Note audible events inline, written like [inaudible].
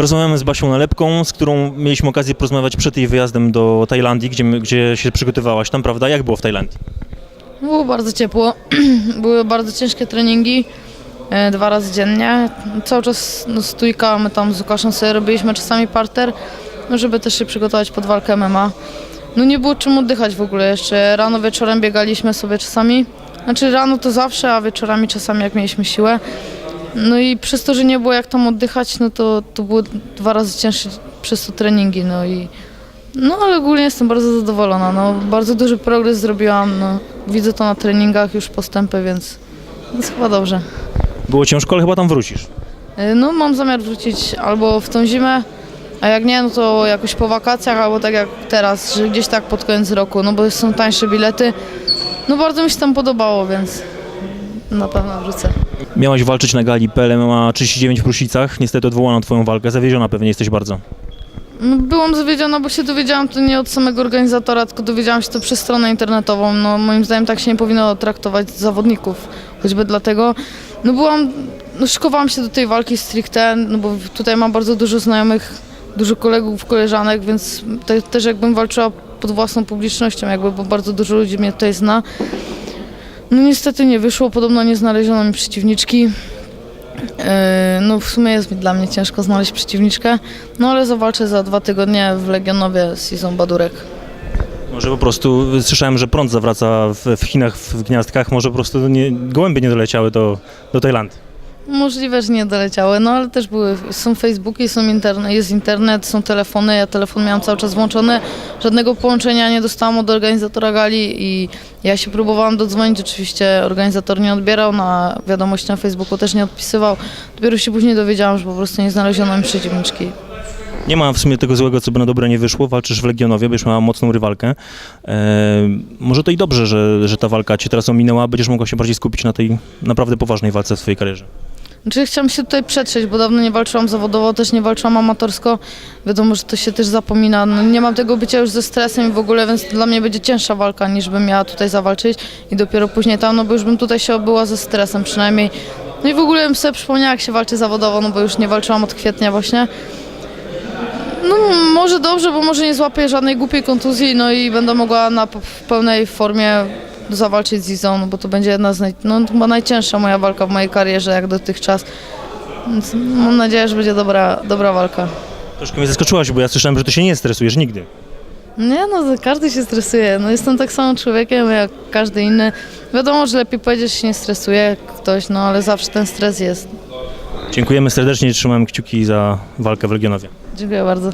Rozmawiamy z Basią Nalepką, z którą mieliśmy okazję porozmawiać przed jej wyjazdem do Tajlandii, gdzie, gdzie się przygotowywałaś tam, prawda? Jak było w Tajlandii? Było bardzo ciepło, [clears throat] były bardzo ciężkie treningi, e, dwa razy dziennie. Cały czas no, stójka, my tam z Łukaszem sobie robiliśmy czasami parter, no, żeby też się przygotować pod walkę MMA. No nie było czym oddychać w ogóle jeszcze. Rano, wieczorem biegaliśmy sobie czasami. Znaczy rano to zawsze, a wieczorami czasami jak mieliśmy siłę. No i przez to, że nie było jak tam oddychać, no to, to były dwa razy cięższe przez to treningi. No i no ale ogólnie jestem bardzo zadowolona. No, bardzo duży progres zrobiłam. No, widzę to na treningach, już postępy, więc jest chyba dobrze. Było ciężko, ale chyba tam wrócisz. Y, No mam zamiar wrócić albo w tą zimę, a jak nie, no to jakoś po wakacjach, albo tak jak teraz, że gdzieś tak pod koniec roku, no bo są tańsze bilety. No bardzo mi się tam podobało, więc na pewno wrócę. Miałaś walczyć na gali PLMA 39 w Pruszicach, niestety odwołano twoją walkę, zawieziona pewnie jesteś bardzo. No, byłam zawiedziona, bo się dowiedziałam to nie od samego organizatora, tylko dowiedziałam się to przez stronę internetową. No, moim zdaniem tak się nie powinno traktować zawodników, choćby dlatego. No byłam, no, szykowałam się do tej walki stricte, no bo tutaj mam bardzo dużo znajomych, dużo kolegów, koleżanek, więc te, też jakbym walczyła pod własną publicznością, jakby, bo bardzo dużo ludzi mnie tutaj zna. No niestety nie wyszło, podobno nie znaleziono mi przeciwniczki. Yy, No w sumie jest mi dla mnie ciężko znaleźć przeciwniczkę, no ale zawalczę za dwa tygodnie w Legionowie z Izą Badurek. Może po prostu, słyszałem, że prąd zawraca w, w Chinach, w gniazdkach, może po prostu nie, gołębie nie doleciały do, do Tajlandii. Możliwe, że nie doleciały, no ale też były, są Facebooki, są internet, jest internet, są telefony, ja telefon miałam cały czas włączony, żadnego połączenia nie dostałam od organizatora gali i ja się próbowałam dodzwonić, oczywiście organizator nie odbierał, na wiadomości na Facebooku też nie odpisywał, dopiero się później dowiedziałam, że po prostu nie znaleziono mi przeciwniczki. Nie ma w sumie tego złego, co by na dobre nie wyszło. Walczysz w Legionowie, będziesz miała mocną rywalkę. E, może to i dobrze, że, że ta walka cię teraz ominęła, będziesz mogła się bardziej skupić na tej naprawdę poważnej walce w swojej karierze. Znaczy chciałam się tutaj przetrzeć, bo dawno nie walczyłam zawodowo, też nie walczyłam amatorsko. Wiadomo, że to się też zapomina. No, nie mam tego bycia już ze stresem i w ogóle, więc dla mnie będzie cięższa walka niż bym miała tutaj zawalczyć i dopiero później tam, no bo już bym tutaj się obyła ze stresem przynajmniej. No i w ogóle bym sobie przypomniała, jak się walczy zawodowo, no bo już nie walczyłam od kwietnia właśnie. No może dobrze, bo może nie złapię żadnej głupiej kontuzji, no i będę mogła na w pełnej formie zawalczyć z Izą, no bo to będzie jedna z naj, no, chyba najcięższa moja walka w mojej karierze jak dotychczas. Więc mam nadzieję, że będzie dobra, dobra walka. Troszkę mnie zaskoczyłaś, bo ja słyszałem, że ty się nie stresujesz nigdy. Nie no, każdy się stresuje. No jestem tak samym człowiekiem jak każdy inny. Wiadomo, że lepiej powiedzieć, że się nie stresuje ktoś, no ale zawsze ten stres jest. Dziękujemy serdecznie, trzymałem kciuki za walkę w Legionowie. Dziękuję bardzo.